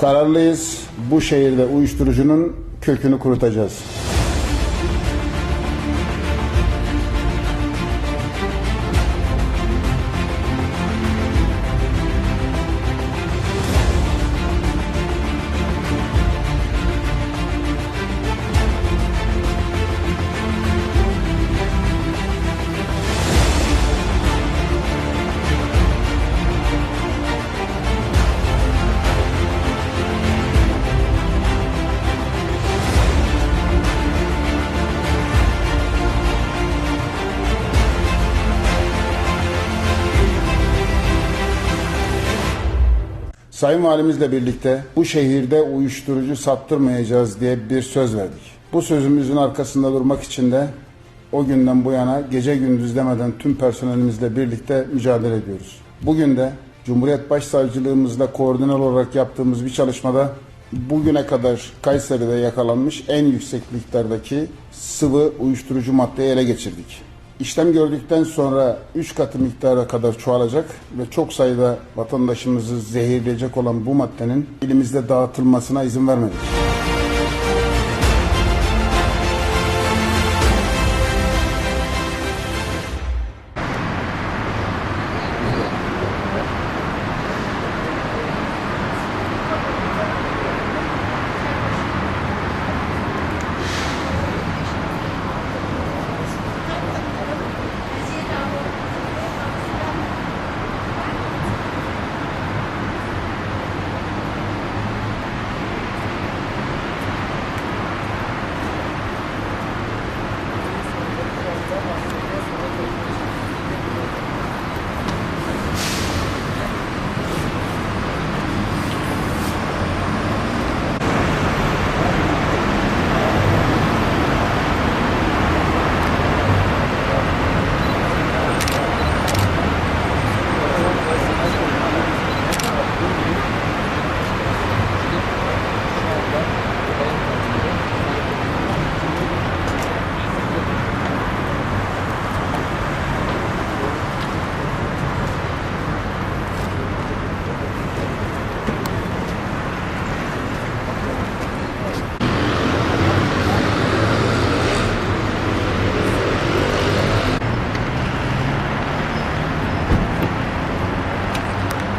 Kararlıyız. Bu şehirde uyuşturucunun kökünü kurutacağız. Sayın Valimizle birlikte bu şehirde uyuşturucu sattırmayacağız diye bir söz verdik. Bu sözümüzün arkasında durmak için de o günden bu yana gece gündüz demeden tüm personelimizle birlikte mücadele ediyoruz. Bugün de Cumhuriyet Başsavcılığımızla koordinal olarak yaptığımız bir çalışmada bugüne kadar Kayseri'de yakalanmış en yüksek miktardaki sıvı uyuşturucu maddeyi ele geçirdik. İşlem gördükten sonra 3 katı miktara kadar çoğalacak ve çok sayıda vatandaşımızı zehirleyecek olan bu maddenin ilimizde dağıtılmasına izin vermedik.